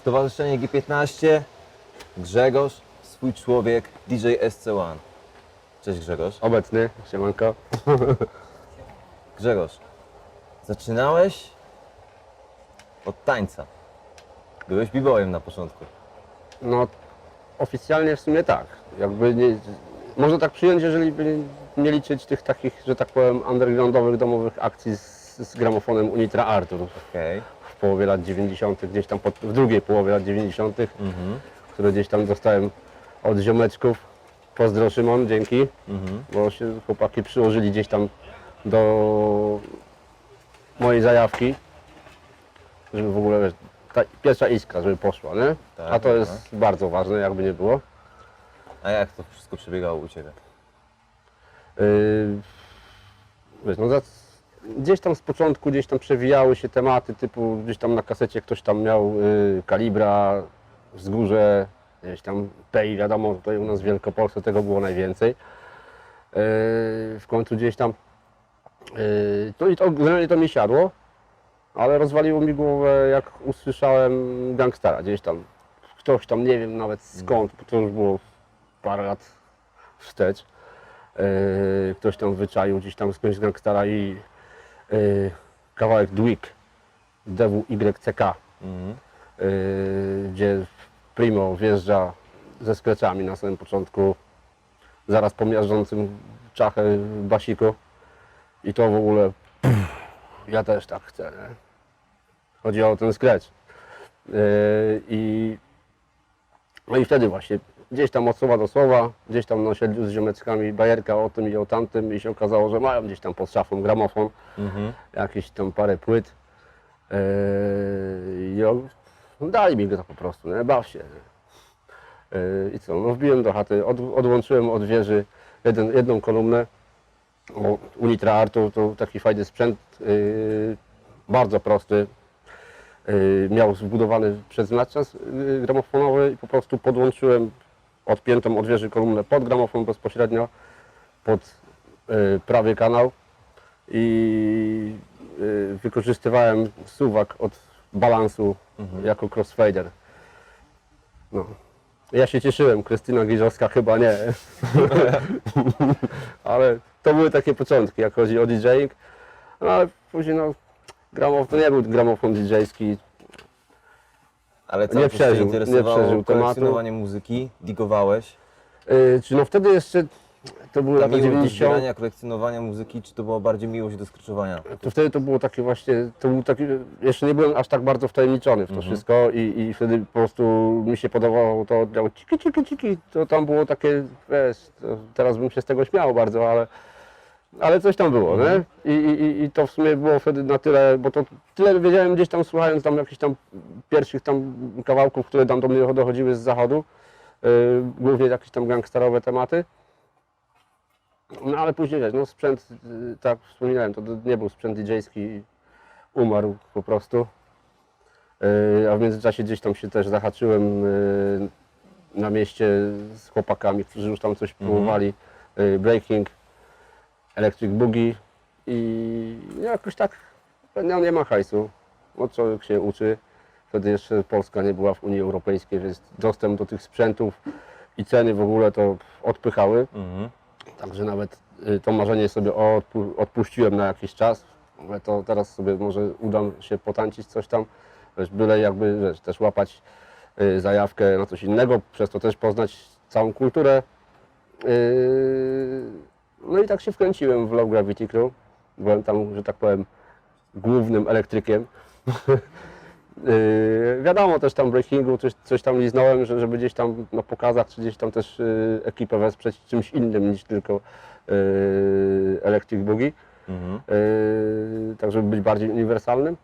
Stowarzyszenie G15, Grzegorz, swój człowiek, DJ SC1. Cześć Grzegorz. Obecny, siemanko. Grzegorz, zaczynałeś od tańca. Byłeś b-boyem na początku. No, oficjalnie w sumie tak. Jakby nie, można tak przyjąć, jeżeli by nie liczyć tych takich, że tak powiem, undergroundowych, domowych akcji z, z gramofonem Unitra Artur Okej. w połowie lat 90., gdzieś tam pod, w drugiej połowie lat 90., Mhm. które gdzieś tam dostałem od ziomeczków. Pozdro Szymon, dzięki, Mhm. bo się chłopaki przyłożyli gdzieś tam do mojej zajawki, żeby w ogóle wiesz, ta pierwsza iskra, żeby poszła, nie? Tak, A to tak. jest bardzo ważne, jakby nie było. A jak to wszystko przebiegało u Ciebie? Yy, wiesz, no za, gdzieś tam z początku gdzieś tam przewijały się tematy typu gdzieś tam na kasecie ktoś tam miał yy, kalibra, wzgórze, gdzieś tam Pei, wiadomo, tutaj u nas w Wielkopolsce tego było najwięcej. Yy, w końcu gdzieś tam yy, to to generalnie to mi siadło, ale rozwaliło mi głowę jak usłyszałem gangstera gdzieś tam. Ktoś tam, nie wiem nawet skąd, bo to już było parę lat wstecz. Yy, ktoś tam wyczaił gdzieś tam skądś z gangstera i yy, kawałek Dwick DWYCK, Mhm. yy, gdzie Primo wjeżdża ze skreczami na samym początku, zaraz po miażdżącym czachę basiku i to w ogóle ja też tak chcę, nie? Chodzi o ten skrecz. Yy, I no i wtedy właśnie gdzieś tam od słowa do słowa, gdzieś tam na osiedlu z ziomeczkami bajerka o tym i o tamtym i się okazało, że mają gdzieś tam pod szafą gramofon, Mhm. jakieś tam parę płyt. Yy, I on, no dali mi go to po prostu, nie? baw się. nie? Yy, I co, no wbiłem do chaty, od, odłączyłem od wieży jeden, jedną kolumnę. O, Unitra Artur to taki fajny sprzęt, yy, bardzo prosty. Yy, miał zbudowany przeznaczacz yy, gramofonowy i po prostu podłączyłem odpiętą od wieży kolumnę pod gramofon bezpośrednio, pod yy, prawy kanał i y, wykorzystywałem suwak od balansu jako crossfader. No. Ja się cieszyłem, Krystyna Giżowska chyba nie. ale to były takie początki, jak chodzi o DJing. No ale później no, gramofon, to nie był gramofon DJ-ski. Ale co, Nie przeżył, nie przeżył tematu. kolekcjonowanie muzyki? Digowałeś? Yy, czy no wtedy jeszcze, to były Ta lata miłość do 90. zbierania, kolekcjonowania muzyki, czy to była bardziej miłość do skrzyżowania? To wtedy to było takie właśnie, to był taki, jeszcze nie byłem aż tak bardzo wtajemniczony w to wszystko i, i wtedy po prostu mi się podobało to oddział ciki, ciki, ciki, to tam było takie, wiesz, to teraz bym się z tego śmiał bardzo, ale, ale coś tam było, nie? I, i, I to w sumie było wtedy na tyle, bo to tyle wiedziałem gdzieś tam słuchając tam jakichś tam pierwszych tam kawałków, które tam do mnie dochodziły z zachodu, yy, głównie jakieś tam gangsterowe tematy. No ale później wiesz, no sprzęt, y, tak wspominałem, to nie był sprzęt DJ-ski, umarł po prostu. Y, A w międzyczasie gdzieś tam się też zahaczyłem y, na mieście z chłopakami, którzy już tam coś próbowali. Y, Breaking, Electric Boogie i jakoś tak, no nie ma hajsu, bo człowiek się uczy. Wtedy jeszcze Polska nie była w Unii Europejskiej, więc dostęp do tych sprzętów i ceny w ogóle to odpychały. Mhm. Także nawet y, to marzenie sobie odpu- odpuściłem na jakiś czas, ale to teraz sobie może uda się potańczyć coś tam, wiesz, byle jakby wiesz, też łapać y, zajawkę na coś innego, przez to też poznać całą kulturę. Y, No i tak się wkręciłem w Low Gravity Crew. Byłem tam, że tak powiem, głównym elektrykiem. Yy, wiadomo, też tam breakingu coś, coś tam liznąłem, że, żeby gdzieś tam na pokazach, czy gdzieś tam też yy, ekipę wesprzeć czymś innym niż tylko yy, Electric Boogie, Mhm. yy, tak żeby być bardziej uniwersalnym.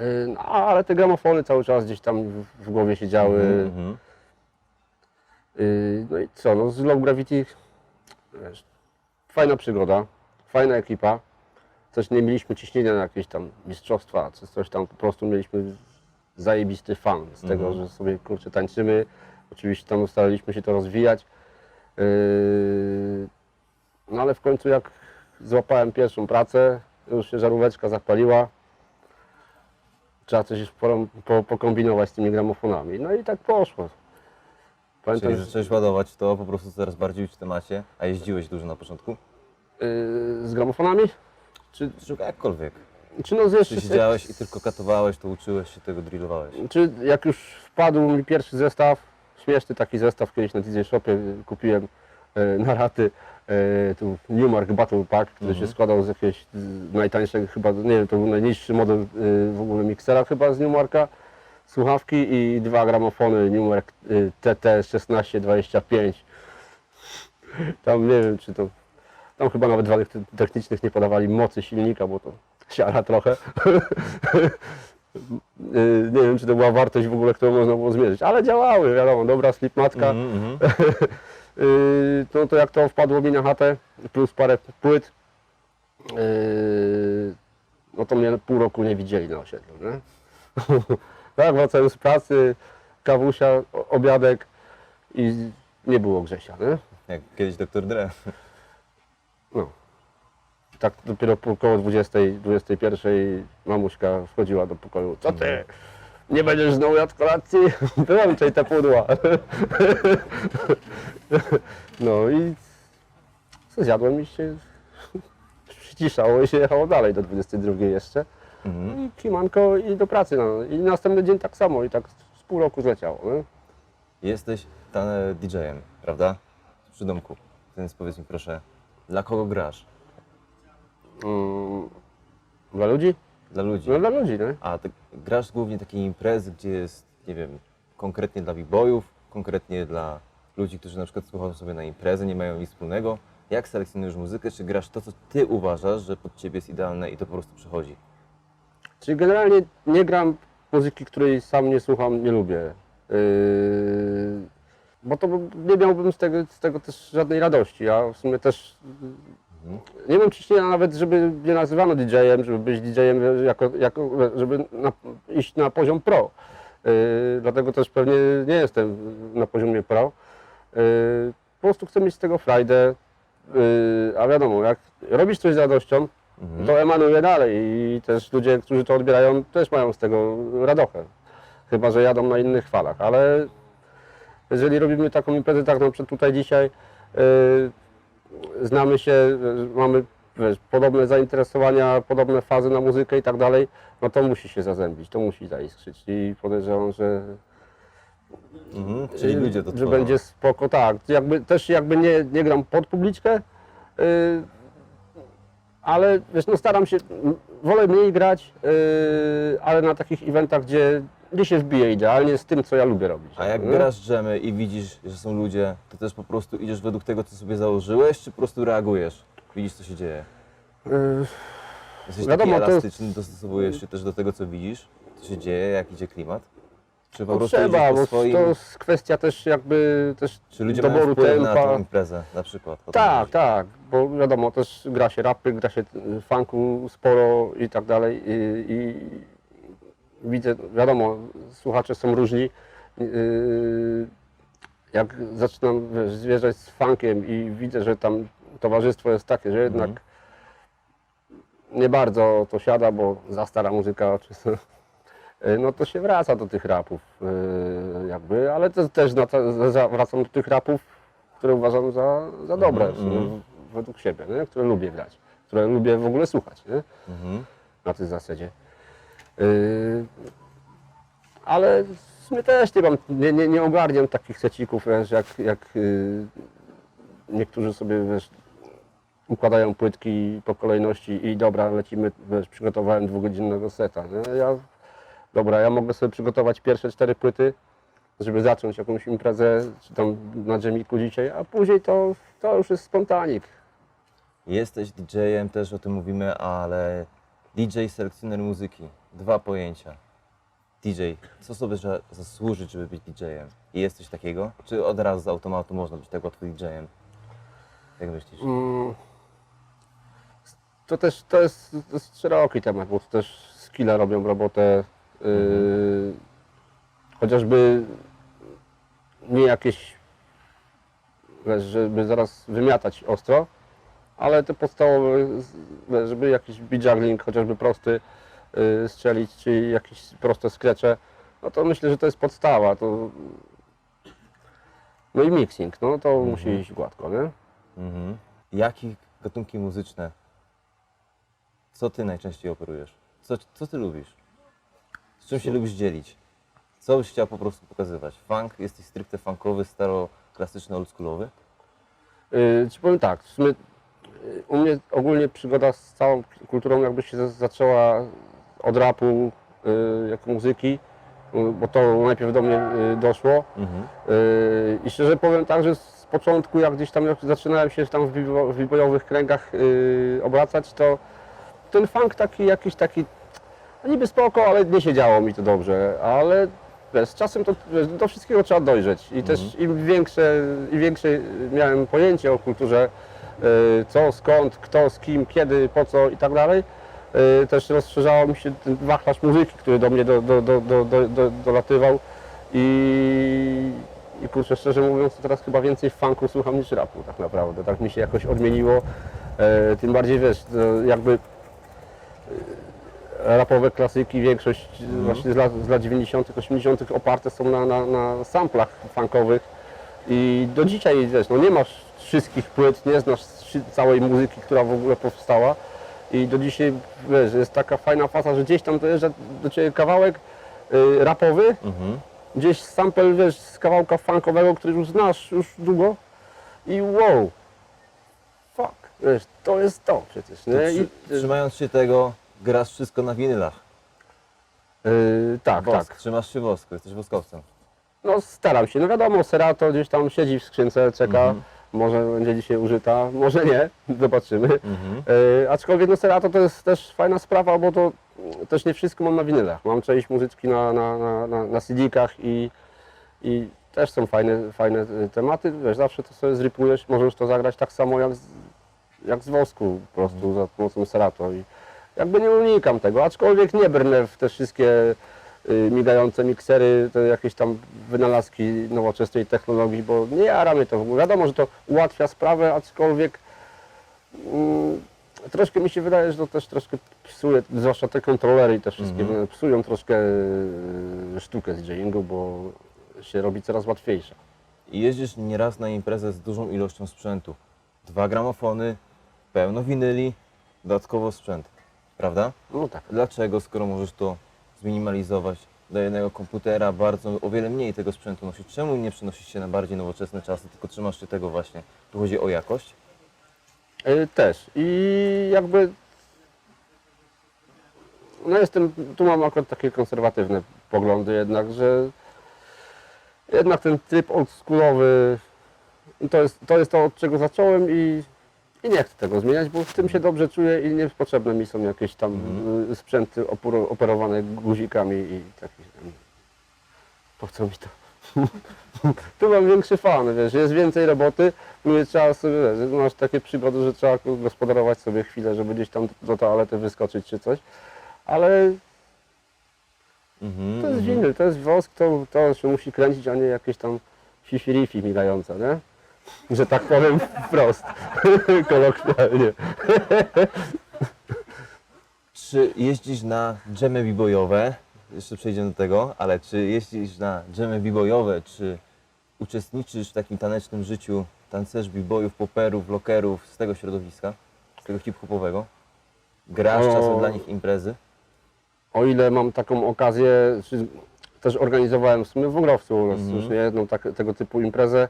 Yy, no, ale te gramofony cały czas gdzieś tam w, w głowie siedziały. Mhm. Yy, no i co, no z Low Gravity, wiesz, fajna przygoda, fajna ekipa. Coś nie mieliśmy ciśnienia na jakieś tam mistrzostwa, czy coś tam, po prostu mieliśmy zajebisty fan z tego, Mhm. że sobie kurczę tańczymy. Oczywiście tam staraliśmy się to rozwijać. Yy, no ale w końcu jak złapałem pierwszą pracę, już się żaróweczka zapaliła. trzeba coś po, po, pokombinować z tymi gramofonami. No i tak poszło. Pamiętam, Czyli zacząłeś ładować to, po prostu coraz bardziej w temacie, a jeździłeś dużo na początku? yy, z gramofonami? Czy, Czy jakkolwiek? czy no zresztą, Czy siedziałeś i tylko katowałeś, to uczyłeś się tego, drillowałeś? Czy jak już wpadł mi pierwszy zestaw, śmieszny taki zestaw kiedyś na DJ Shopie kupiłem e, na raty, e, tu Newmark Battle Pack, który się składał z jakiegoś z najtańszego chyba, nie wiem, to był najniższy model e, w ogóle miksera chyba z Newmarka, słuchawki i dwa gramofony Newmark e, TT 1625. Tam nie wiem czy to, tam chyba nawet wanych technicznych nie podawali mocy silnika, bo to siara trochę. Y, nie wiem, czy to była wartość w ogóle, którą można było zmierzyć, ale działały, wiadomo, dobra slipmatka. Y, no to jak to wpadło mi na chatę, plus parę płyt, y, no to mnie pół roku nie widzieli na osiedlu, nie? tak, wracałem z pracy, kawusia, o- obiadek i nie było Grzesia, nie? Jak kiedyś doktor Dre. No. Tak dopiero po około 20, 21 mamuśka wchodziła do pokoju. Co ty? Nie będziesz znowu jadł kolacji? Wyłączaj te pudła. No i co zjadłem i się przyciszało i się jechało dalej do 22 jeszcze. Mhm. I kimanko i do pracy. No. I następny dzień tak samo i tak z pół roku zleciało. Nie? Jesteś tam DJ-em, prawda? Przy domku. Więc powiedz mi proszę, dla kogo grasz? Mm, dla ludzi? Dla ludzi. No dla ludzi, nie? A ty grasz głównie takie imprezy, gdzie jest, nie wiem, konkretnie dla b-boyów, konkretnie dla ludzi, którzy na przykład słuchają sobie na imprezę, nie mają nic wspólnego. Jak selekcjonujesz muzykę? Czy grasz to, co ty uważasz, że pod ciebie jest idealne i to po prostu przychodzi? Czyli generalnie nie gram muzyki, której sam nie słucham, nie lubię. Yy, bo to nie miałbym z tego, z tego też żadnej radości. Ja w sumie też nie wiem, czy się nawet, żeby mnie nazywano DJ-em, żeby być DJ-em, jako, jako, żeby na, iść na poziom pro. Yy, dlatego też pewnie nie jestem na poziomie pro. Yy, po prostu chcę mieć z tego frajdę. Yy, a wiadomo, jak robisz coś z radością, to emanuje dalej i też ludzie, którzy to odbierają, też mają z tego radochę. Chyba, że jadą na innych falach, ale jeżeli robimy taką imprezę, tak na przykład tutaj dzisiaj, yy, znamy się, yy, mamy wiesz, podobne zainteresowania, podobne fazy na muzykę i tak dalej, no to musi się zazębić, to musi zaiskrzyć i podejrzewam, że, Mhm. Czyli ludzie to że będzie spoko, tak, jakby, też jakby nie, nie gram pod publiczkę, yy, ale wiesz, no staram się, wolę mniej grać, yy, ale na takich eventach, gdzie, gdzie się wbije idealnie z tym, co ja lubię robić. A jak nie? grasz dżemy i widzisz, że są ludzie, to też po prostu idziesz według tego, co sobie założyłeś, czy po prostu reagujesz? Widzisz, co się dzieje? Yy, Jesteś Wiadomo, taki to- elastyczny, dostosowujesz się też do tego, co widzisz, co się dzieje, jak idzie klimat? Czy po no prostu trzeba, bo swoim... to jest kwestia też jakby też Czy ludzie mają doboru wpływ na tą tempa. imprezę na przykład? Tak, tak, bo wiadomo, też gra się rapy, gra się y, funku sporo i tak dalej i, i widzę, wiadomo, słuchacze są różni. Yy, Jak zaczynam wiesz, zwierzać z funkiem i widzę, że tam towarzystwo jest takie, że jednak nie bardzo to siada, bo za stara muzyka yy, no to się wraca do tych rapów yy, jakby, ale to też wracam do tych rapów, które uważam za, za dobre w sumie, według siebie, nie? które lubię grać, które lubię w ogóle słuchać nie? Mhm. na tej zasadzie. Yy, ale w sumie też nie mam, nie, nie, nie ogarniam takich secików, jak, jak yy, niektórzy sobie wiesz, układają płytki po kolejności i dobra, lecimy, wiesz, przygotowałem dwugodzinnego seta. Nie? Ja, dobra, ja mogę sobie przygotować pierwsze cztery płyty, żeby zacząć jakąś imprezę, czy tam na dżemiku dzisiaj, a później to, to już jest spontanik. Jesteś DJ-em, też o tym mówimy, ale DJ selekcjoner muzyki. Dwa pojęcia. DJ, co sobie trzeba zasłużyć, żeby być DJ-em? I jesteś takiego? Czy od razu z automatu można być tak łatwo DJ-em? Jak myślisz? Mm. To też to jest, to jest szeroki temat, bo to też skille robią robotę. Yy, chociażby nie jakieś, żeby zaraz wymiatać ostro, ale te podstawowe, żeby jakiś beat juggling, chociażby prosty, y, strzelić, czy jakieś proste skrecze, no to myślę, że to jest podstawa. To... No i mixing, no to musi iść gładko, nie? Mhm. Jakie gatunki muzyczne? Co ty najczęściej operujesz? Co, co ty lubisz? Z czym się lubisz dzielić? Co byś chciał po prostu pokazywać? Funk? Jesteś stricte funkowy, staro-klasyczny, oldschoolowy? Yy, ci powiem tak, w sumie yy, u mnie ogólnie przygoda z całą kulturą jakby się zaczęła od rapu yy, jako muzyki, yy, bo to najpierw do mnie yy, doszło. Mhm. Yy, I szczerze powiem tak, że z początku jak gdzieś tam jak zaczynałem się tam w bibojowych kręgach yy, obracać, to ten funk taki jakiś taki, niby spoko, ale nie siedziało mi to dobrze, ale wiesz, z czasem to wiesz, do wszystkiego trzeba dojrzeć i też im większe, im większe miałem pojęcie o kulturze, yy, co, skąd, kto, z kim, kiedy, po co i tak dalej, yy, też rozszerzało mi się ten wachlarz muzyki, który do mnie do, do, do, do, do, do, dolatywał i, i kurczę, szczerze mówiąc, to teraz chyba więcej funku słucham niż rapu tak naprawdę. Tak mi się jakoś odmieniło. E, tym bardziej wiesz, to jakby rapowe klasyki, większość właśnie z lat, z lat 90., 80. oparte są na, na, na samplach funkowych i do dzisiaj wiesz, no nie masz wszystkich płyt, nie znasz całej muzyki, która w ogóle powstała. I do dzisiaj wiesz, jest taka fajna faza, że gdzieś tam dojeżdża do Ciebie kawałek y, rapowy, Mhm. gdzieś sample, wiesz, z kawałka funkowego, który już znasz już długo i wow, fuck, wiesz, to jest to przecież, nie? I, trzymając się tego, grasz wszystko na winylach. y, tak, Wosk, tak. Trzymasz się wosku, jesteś woskowcem. No staram się, no wiadomo, Serato gdzieś tam siedzi w skrzynce, czeka, Mhm. może będzie dzisiaj użyta, może nie, zobaczymy. Mhm. Y, aczkolwiek no Serato to jest też fajna sprawa, bo to też nie wszystko mam na winylach. Mam część muzyczki na, na, na, na, na CD-kach i, i też są fajne, fajne y, tematy. Wiesz, zawsze to sobie zrypujesz, możesz to zagrać tak samo jak z, jak z wosku po prostu za pomocą Serato. I jakby nie unikam tego, aczkolwiek nie brnę w te wszystkie y, migające miksery, te jakieś tam wynalazki nowoczesnej technologii, bo nie jara mnie to w ogóle. Wiadomo, że to ułatwia sprawę, aczkolwiek Mm, Troszkę mi się wydaje, że to też troszkę psuje, zwłaszcza te kontrolery i te wszystkie, Mhm. psują troszkę e, sztukę DJingu, bo się robi coraz łatwiejsza. I jeździsz nieraz na imprezę z dużą ilością sprzętu. Dwa gramofony, pełno winyli, dodatkowo sprzęt. Prawda? No tak. Dlaczego, skoro możesz to zminimalizować do jednego komputera, bardzo o wiele mniej tego sprzętu nosić? Czemu nie przenosisz się na bardziej nowoczesne czasy, tylko trzymasz się tego właśnie? Tu chodzi o jakość? E, Też. I jakby no jestem, tu mam akurat takie konserwatywne poglądy jednak, że jednak ten tryb oldschoolowy to jest, to jest to, od czego zacząłem i, i nie chcę tego zmieniać, bo w tym się dobrze czuję i niepotrzebne mi są jakieś tam y, sprzęty operowane guzikami i takie tam, po co mi to? tu mam większy fan, wiesz, jest więcej roboty, mówię, trzeba sobie, wiesz, masz takie przygody, że trzeba gospodarować sobie chwilę, żeby gdzieś tam do toalety wyskoczyć czy coś, ale Mhm, to jest mhm. winyl, to jest wosk, to, to się musi kręcić, a nie jakieś tam fifirifi migające, nie? Że tak powiem wprost, kolokwialnie. Czy jeździsz na dżemy b-boyowe? Jeszcze przejdziemy do tego, ale czy jeździsz na dżemy b-boyowe, czy uczestniczysz w takim tanecznym życiu tancerzy b-boyów, poperów, lockerów z tego środowiska, z tego hip-hopowego? Grasz O. czasem dla nich imprezy? O ile mam taką okazję, też organizowałem w sumie w Wągrowcu u nas Mhm. już niejedną tak, tego typu imprezę,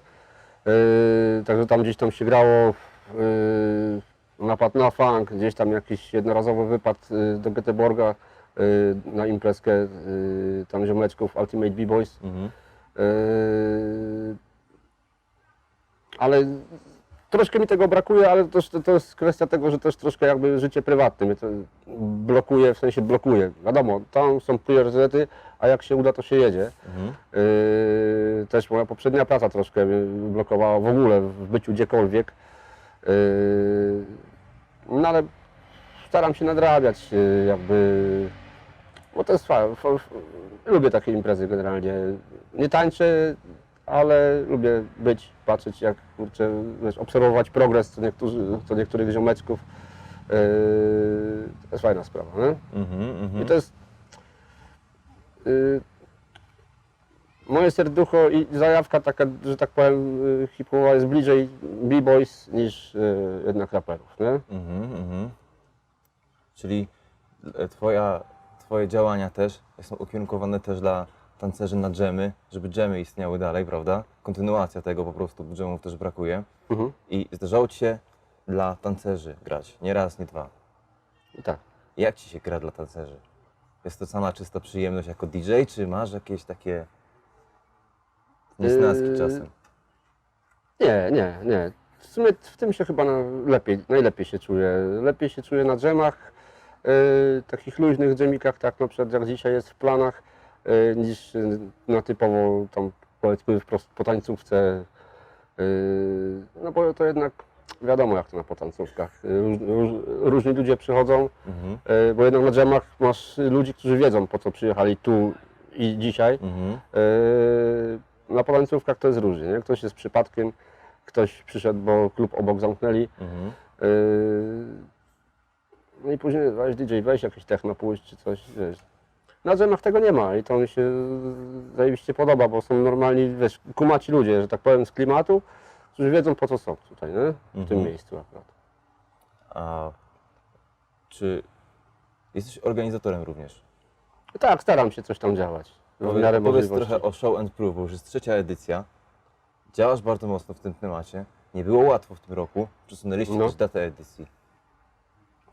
także tam gdzieś tam się grało yy, napad na funk, gdzieś tam jakiś jednorazowy wypad yy, do Göteborga yy, na imprezkę yy, tam ziomeczków Ultimate B-Boys. Mhm. Yy, ale troszkę mi tego brakuje, ale też to, to jest kwestia tego, że też troszkę jakby życie prywatne mnie to blokuje, w sensie blokuje. Wiadomo, tam są priorytety, a jak się uda, to się jedzie. Mhm. Yy, też moja poprzednia praca troszkę blokowała w ogóle w byciu gdziekolwiek. Yy, no ale staram się nadrabiać yy, jakby, bo to jest fajne. Lubię takie imprezy generalnie. Nie tańczę, ale lubię być, patrzeć jak, kurczę, wiesz, obserwować progres co, niektórzy, co niektórych ziomeczków. to jest fajna sprawa, nie? Mhm, mhm. I to jest moje serducho i zajawka taka, że tak powiem, y, hip-hopowa jest bliżej b-boys niż y, jednak raperów, nie? Mhm, mhm. Czyli e, twoja, twoje działania też są ukierunkowane też dla tancerzy na dżemy, żeby dżemy istniały dalej, prawda? Kontynuacja tego po prostu, bo dżemów też brakuje. Mhm. I zdarzało Ci się dla tancerzy grać, nie raz, nie dwa. I tak. Jak Ci się gra dla tancerzy? Jest to sama czysta przyjemność jako DJ, czy masz jakieś takie niesnaski Yy, czasem? Nie, nie, nie. W sumie w tym się chyba na- lepiej, najlepiej się czuję. Lepiej się czuję na dżemach, y, takich luźnych dżemikach, tak na przykład jak dzisiaj jest w planach, y, niż na typowo tam powiedzmy wprost po tańcówce. Y, no bo to jednak wiadomo jak to na potańcówkach. Y, Róż, róż, różni ludzie przychodzą, Mhm, y, bo jednak na dżemach masz ludzi, którzy wiedzą po co przyjechali tu i dzisiaj. mhm, Yy, Na potańcówkach to jest różnie, nie? Ktoś jest przypadkiem, ktoś przyszedł, bo klub obok zamknęli. mhm. No i później weź DJ, weź jakieś techno pójść czy coś, wiesz. Na dżemach tego nie ma i to mi się zajebiście podoba, bo są normalni, wiesz, kumaci ludzie, że tak powiem, z klimatu, którzy wiedzą po co są tutaj, nie? W tym Mhm. miejscu akurat. A czy jesteś organizatorem również? Tak, staram się coś tam działać. W Powiedz, miarę powiedz możliwości. trochę o Show and Prove, bo już jest trzecia edycja. Działasz bardzo mocno w tym temacie. Nie było łatwo w tym roku. Przesunęliście No. też datę edycji.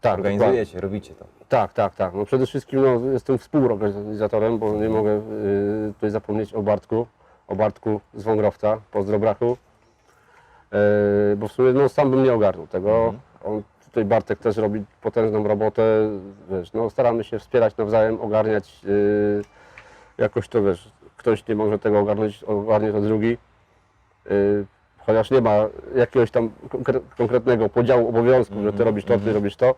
tak, Organizujecie, robicie to. Tak, tak, tak. No przede wszystkim no, jestem współorganizatorem, bo nie mogę y, tutaj zapomnieć o Bartku, o Bartku z Wągrowca, pozdro brachu. Y, bo w sumie no, sam bym nie ogarnął tego. Mhm. On, tutaj Bartek też robi potężną robotę. Wiesz, no, staramy się wspierać nawzajem, ogarniać y, jakoś to wiesz, ktoś nie może tego ogarnąć, ogarnie to drugi. Y, chociaż nie ma jakiegoś tam konkre- konkretnego podziału obowiązków, że ty Mhm, robisz to, ty mhm. robisz to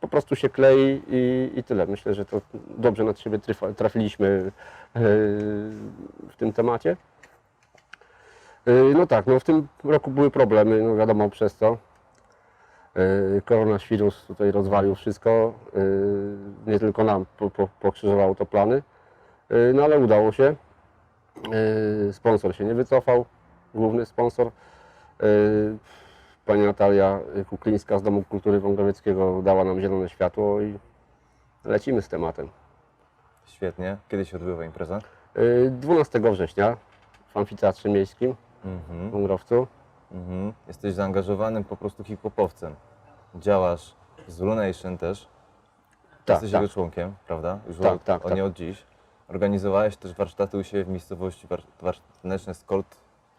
po prostu się klei i, i tyle. Myślę, że to dobrze nad siebie trafiliśmy yy, w tym temacie. Yy, No tak, no w tym roku były problemy, no wiadomo przez co. Yy, Koronawirus tutaj rozwalił wszystko, yy, nie tylko nam po, po, pokrzyżowało to plany, no ale udało się. Sponsor się nie wycofał, główny sponsor. Pani Natalia Kuklińska z Domu Kultury Wągrowieckiego dała nam zielone światło i lecimy z tematem. Świetnie. Kiedy się odbywa impreza? Yy, 12 września w Amfiteatrze Miejskim w Mhm, Wągrowcu. mhm. Jesteś zaangażowanym po prostu hip-hopowcem. Działasz z Lunation też. Tak, Jesteś tak. jego członkiem, prawda? Już Tak, od, tak, o tak. nie od dziś. Organizowałeś też warsztaty u siebie w miejscowości war, war, taneczne Skolt.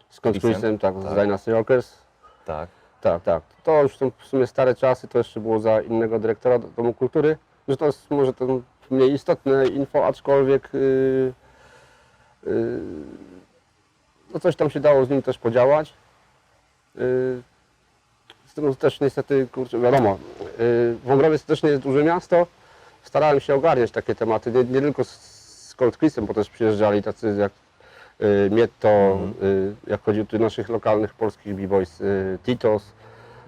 Z Chrisem, Chrisem? tak, z Tak. Dynasty Rockers. Tak. Tak, tak. To już są w sumie stare czasy, to jeszcze było za innego dyrektora Domu Kultury. Że to jest może to mniej istotne info, aczkolwiek yy, yy, no coś tam się dało z nim też podziałać. Yy, z tym też niestety, kurczę, wiadomo, yy, Wągrowiec też nie jest duże miasto. Starałem się ogarniać takie tematy, nie, nie tylko z, Cold Chrisem, bo też przyjeżdżali tacy jak y, Mietto, Mhm. y, jak chodzi o tych naszych lokalnych polskich b-boys, y, Titos.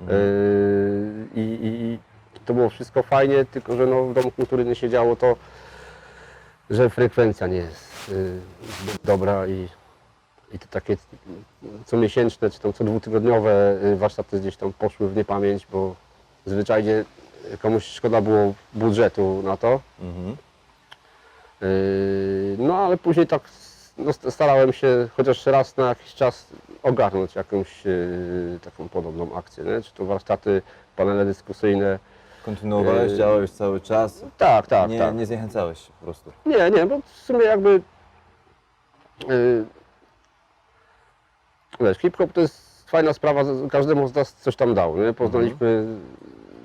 Mhm. y, I, i to było wszystko fajnie, tylko że no, w Domu Kultury nie się działo to, że frekwencja nie jest y, dobra i, i te takie comiesięczne czy tam co dwutygodniowe y, warsztaty gdzieś tam poszły w niepamięć, bo zwyczajnie komuś szkoda było budżetu na to. Mhm. Yy, No ale później tak no, st- starałem się chociaż raz na jakiś czas ogarnąć jakąś yy, taką podobną akcję, nie? czy to warsztaty, panele dyskusyjne. Kontynuowałeś, Yy, działałeś cały czas. Tak, tak, nie, tak. nie zniechęcałeś się po prostu. Nie, nie, bo w sumie jakby yy, wiesz, hip-hop to jest fajna sprawa, każdemu z nas coś tam dał, nie? Poznaliśmy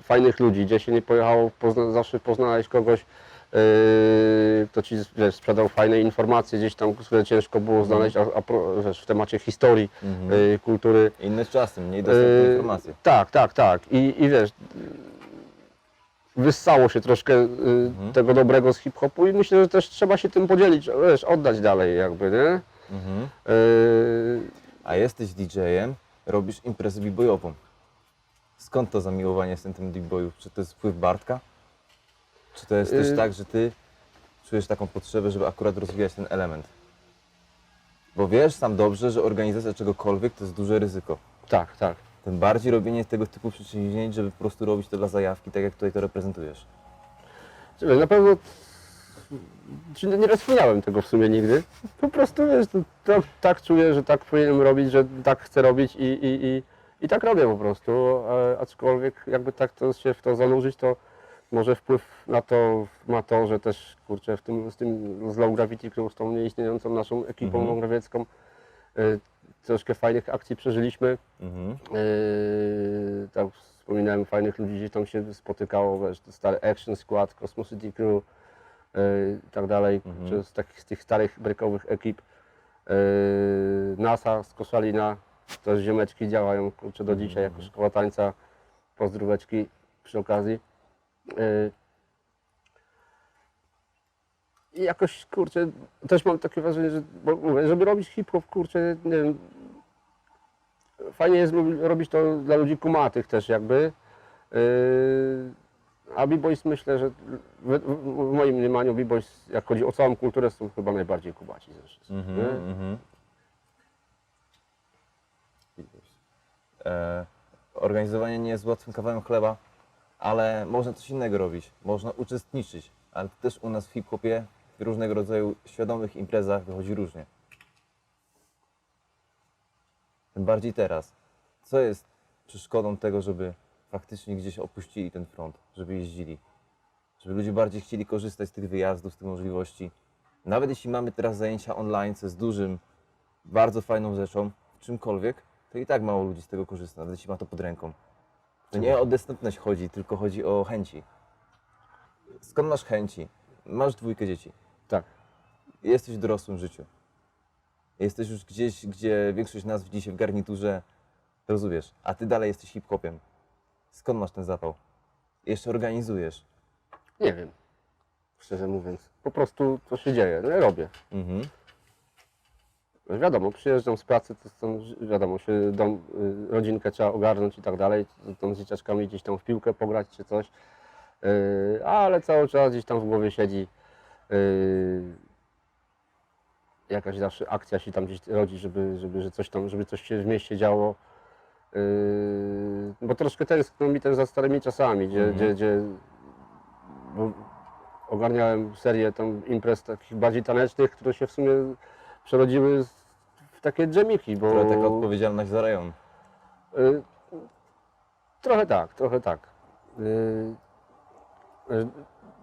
fajnych ludzi, gdzie się nie pojechało, pozna, zawsze poznałeś kogoś, yy, kto ci wiesz, sprzedał fajne informacje gdzieś tam, które ciężko było znaleźć, a, a wiesz, w temacie historii, Mhm. yy, kultury. Inny czas, mniej dostępne Yy, informacje. Tak, tak, tak. I, i wiesz, wyssało się troszkę y, Mhm. tego dobrego z hip-hopu i myślę, że też trzeba się tym podzielić, wiesz, oddać dalej jakby, nie? Mhm. Yy, A jesteś DJ-em, robisz imprezę b-boyową. Skąd to zamiłowanie Sentiment Big Boyów? Czy to jest wpływ Bartka? Czy to jest też Y- tak, że ty czujesz taką potrzebę, żeby akurat rozwijać ten element? Bo wiesz sam dobrze, że organizacja czegokolwiek to jest duże ryzyko. Tak, tak. Tym bardziej robienie tego typu przedsięwzięć, żeby po prostu robić to dla zajawki, tak jak tutaj to reprezentujesz. Na pewno nie rozkminiałem tego w sumie nigdy. Po prostu wiesz, to, to, tak czuję, że tak powinienem robić, że tak chcę robić i, i, i, i tak robię po prostu. Aczkolwiek jakby tak to się w to zanurzyć, to może wpływ na to ma to, że też kurczę w tym, z tym z Low Gravity, którą z tą nieistniejącą naszą ekipą Mhm. mhm. e, troszkę fajnych akcji przeżyliśmy. Mhm. Tam wspominałem fajnych ludzi, gdzie tam się spotykało, wiesz, to stary Action Squad, Cosmosity Crew yy, i tak dalej, Mhm. czy z takich z tych starych breakowych ekip. Yy, NASA z Koszalina, też ziomeczki działają kurczę, do dzisiaj jako szkoła tańca, pozdróweczki przy okazji. Yy, I jakoś, kurczę, też mam takie wrażenie, że mówię, żeby robić hip-hop, kurczę, nie wiem, fajnie jest robić to dla ludzi kumatych też jakby. A B-Boys myślę, że w, w, moim mniemaniu B-Boys, jak chodzi o całą kulturę, są chyba najbardziej kubaci ze wszystkich. Mhm, nie? mhm. E, organizowanie nie jest łatwym kawałem chleba, ale można coś innego robić. Można uczestniczyć, ale też u nas w hip-hopie w różnego rodzaju świadomych imprezach wychodzi różnie. Tym bardziej teraz. Co jest przeszkodą tego, żeby faktycznie gdzieś opuścili ten front, żeby jeździli? Żeby ludzie bardziej chcieli korzystać z tych wyjazdów, z tych możliwości. Nawet jeśli mamy teraz zajęcia online, co jest dużym, bardzo fajną rzeczą, w czymkolwiek, to i tak mało ludzi z tego korzysta, nawet jeśli ma to pod ręką. To nie o dostępność chodzi, tylko chodzi o chęci. Skąd masz chęci? Masz dwójkę dzieci. Tak. Jesteś w dorosłym życiu. Jesteś już gdzieś, gdzie większość nas widzi się w garniturze, rozumiesz, a ty dalej jesteś hip-hopiem. Skąd masz ten zapał? Jeszcze organizujesz. Nie wiem, szczerze mówiąc. Po prostu to się dzieje, no ja robię. Mhm. No Wiadomo, przyjeżdżam z pracy, to wiadomo, się dom, y, rodzinkę trzeba ogarnąć i tak dalej, to tam z dzieciaczkami gdzieś tam w piłkę pograć czy coś, yy, ale cały czas gdzieś tam w głowie siedzi yy, jakaś zawsze akcja się tam gdzieś rodzi, żeby, żeby, że coś tam, żeby coś się w mieście działo. Yy, bo troszkę tęskno mi też za starymi czasami, gdzie, Mhm. gdzie, gdzie bo ogarniałem serię tam imprez takich bardziej tanecznych, które się w sumie przerodziły w takie dżemiki, bo... Trochę taka odpowiedzialność za rejon. Y, Trochę tak, trochę tak. Y, y,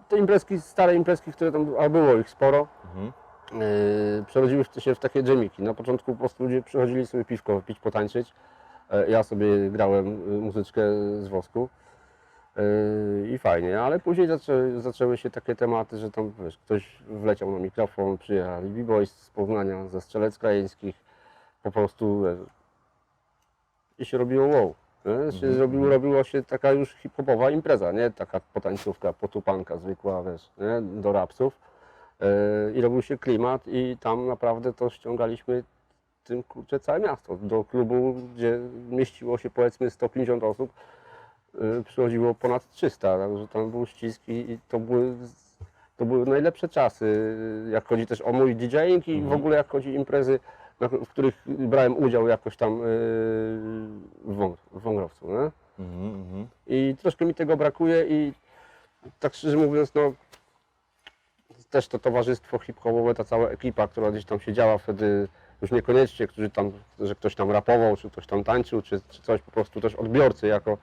Te imprezki, stare imprezki, które tam, a było ich sporo, Mhm. y, przerodziły się w takie dżemiki. Na początku po prostu ludzie przychodzili sobie piwko pić, potańczyć. E, Ja sobie grałem y, muzyczkę z wosku y, i fajnie, ale później zaczęły, zaczęły się takie tematy, że tam wiesz, ktoś wleciał na mikrofon, przyjechali B-Boys z Poznania, ze Strzelec Krajeńskich, po prostu e, i się robiło wow. Nie? Się zrobiło, robiło się taka już hip-hopowa impreza, nie taka potańcówka, potupanka zwykła, wiesz, nie? do rapsów. Yy, I robił się klimat i tam naprawdę to ściągaliśmy tym kurczę całe miasto. Do klubu, gdzie mieściło się powiedzmy 150 osób, yy, przychodziło ponad 300, także tam był ścisk i, i to były to były najlepsze czasy, jak chodzi też o mój DJing i w ogóle jak chodzi imprezy, na, w których brałem udział jakoś tam yy, w, Wąg, w Wągrowcu. Nie? Mhm, mhm. I troszkę mi tego brakuje i tak szczerze mówiąc, no też to towarzystwo hip-hopowe, ta cała ekipa, która gdzieś tam siedziała wtedy, już niekoniecznie, którzy tam, że ktoś tam rapował, czy ktoś tam tańczył, czy, czy coś, po prostu też odbiorcy, jako,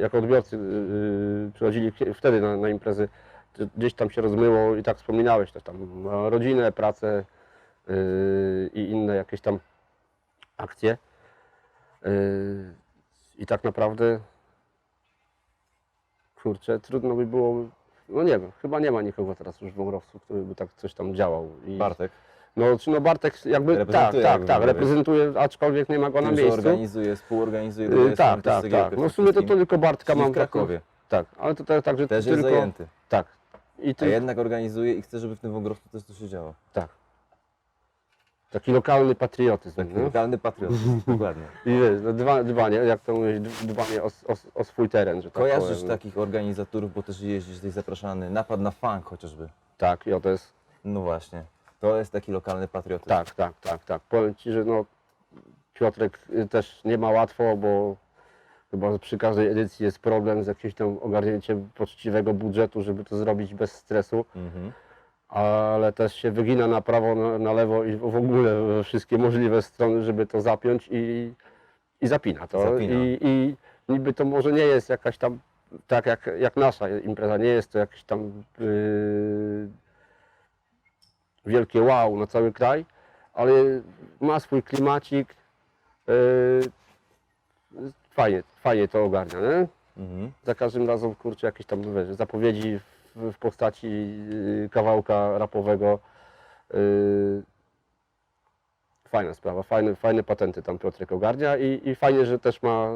jako odbiorcy yy, przychodzili wtedy na, na imprezy, gdzieś tam się rozmyło i tak wspominałeś też tam e, rodzinę, pracę yy, i inne jakieś tam akcje. Yy, I tak naprawdę kurczę, trudno by było, no nie wiem, chyba nie ma nikogo teraz już w Wągrowcu, który by tak coś tam działał. I, Bartek, No, czy no Bartek jakby, tak, Reprezentuje tak, jakby, tak, reprezentuje, aczkolwiek nie ma go na miejscu. organizuje, współorganizuje, jest tak, tak, tak. No w sumie to wszystkim. tylko Bartka Czyli mam w Krakowie. Tak, ale to tak, że Też tylko, jest zajęty. tak. I A ty, jednak organizuje i chce, żeby w tym Wągrowcu też to się działo. tak. Taki lokalny patriotyzm. Taki nie? lokalny patriotyzm, dokładnie. I wiesz, no, dba, dbanie, jak to mówisz, dbanie o, o, o swój teren, że tak Kojarzysz powiem. takich organizatorów, bo też jeździsz tutaj zapraszany, napad na funk chociażby. Tak, i to jest, No właśnie, to jest taki lokalny patriotyzm. tak, tak, tak, tak. Powiem Ci, że no, Piotrek y, też nie ma łatwo, bo chyba przy każdej edycji jest problem z jakimś tam ogarnięciem poczciwego budżetu, żeby to zrobić bez stresu. Mhm. ale też się wygina na prawo, na, na lewo i w ogóle we wszystkie możliwe strony, żeby to zapiąć i, i zapina to. Zapina. I, I niby to może nie jest jakaś tam, tak jak, jak nasza impreza, nie jest to jakieś tam yy, wielkie wow na cały kraj, ale ma swój klimacik, yy, fajnie, fajnie to ogarnia, nie? Mhm. za każdym razem kurczę jakieś tam wiesz, zapowiedzi w, w postaci y, kawałka rapowego. Y, Fajna sprawa, fajne, fajne patenty tam Piotrek ogarnia i, i fajnie, że też ma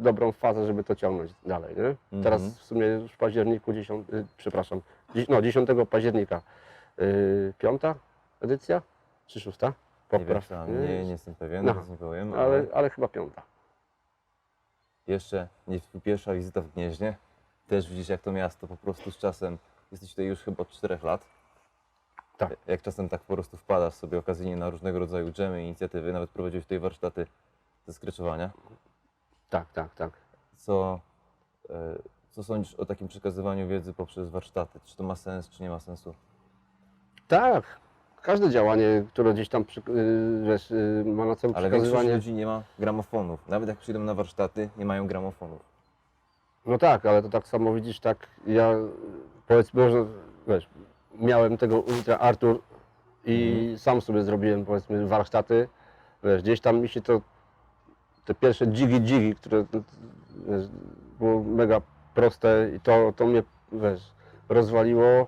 y, dobrą fazę, żeby to ciągnąć dalej. Nie? Teraz w sumie już w październiku, 10, y, przepraszam, no 10 października, y, piąta edycja czy szósta? Nie, wiem, Popraw. nie, nie jestem pewien, No. nie powiem, ale, ale, ale chyba piąta. jeszcze nie pierwsza wizyta w Gnieźnie. Też widzisz jak to miasto po prostu z czasem, jesteś tutaj już chyba od 4 lat. Tak. Jak czasem tak po prostu wpadasz sobie okazyjnie na różnego rodzaju dżemy, inicjatywy, nawet prowadziłeś tutaj warsztaty ze skreczowania. Tak, tak, tak. Co, e, co sądzisz o takim przekazywaniu wiedzy poprzez warsztaty? Czy to ma sens, czy nie ma sensu? Tak. Każde działanie, które gdzieś tam przy, y, wiesz, y, ma na celu Ale większość przekazywanie. ludzi nie ma gramofonów. Nawet jak przyjdą na warsztaty, nie mają gramofonów. No tak, ale to tak samo widzisz, tak ja powiedzmy, może wiesz, miałem tego ultra Artur i Mhm. sam sobie zrobiłem powiedzmy warsztaty. Wiesz, gdzieś tam mi się to te pierwsze dzigi dzigi, które wiesz, było mega proste i to, to mnie wiesz, rozwaliło.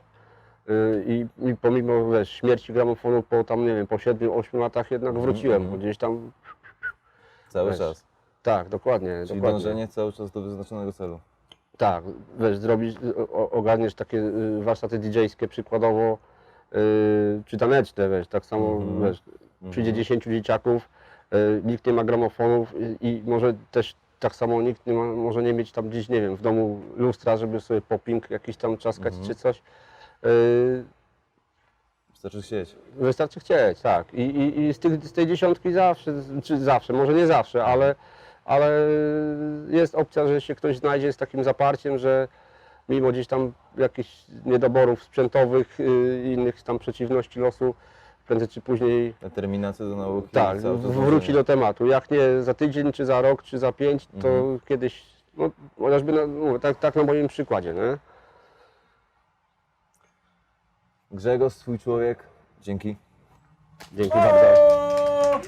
Y, I, I pomimo wiesz, śmierci gramofonu po tam, nie wiem, po 7-8 latach jednak Mhm, wróciłem, mhm. bo gdzieś tam, Cały czas. tak, dokładnie. Czyli dokładnie. dążenie cały czas do wyznaczonego celu. Tak, wiesz, zrobić, o- ogarniesz takie y, warsztaty DJ-skie przykładowo, y, czy taneczne, wiesz, tak samo, Mhm. wiesz, przyjdzie 10 dzieciaków, y, nikt nie ma gramofonów i, i może też tak samo nikt nie ma, może nie mieć tam gdzieś, nie wiem, w domu lustra, żeby sobie popping jakiś tam czaskać Mhm. czy coś. Y, Wystarczy chcieć. Wystarczy chcieć, tak. I, i, i z, tych, z tej dziesiątki zawsze, czy zawsze, może nie zawsze, ale, ale jest opcja, że się ktoś znajdzie z takim zaparciem, że mimo gdzieś tam jakichś niedoborów sprzętowych i innych tam przeciwności losu, prędzej czy później Determinacja do nauki. tak, wróci do tematu. Jak nie za tydzień, czy za rok, czy za pięć, to Mhm. kiedyś, no, chociażby na, mówię, tak, tak na moim przykładzie, nie? Grzegorz, twój człowiek. Dzięki. Dzięki bardzo.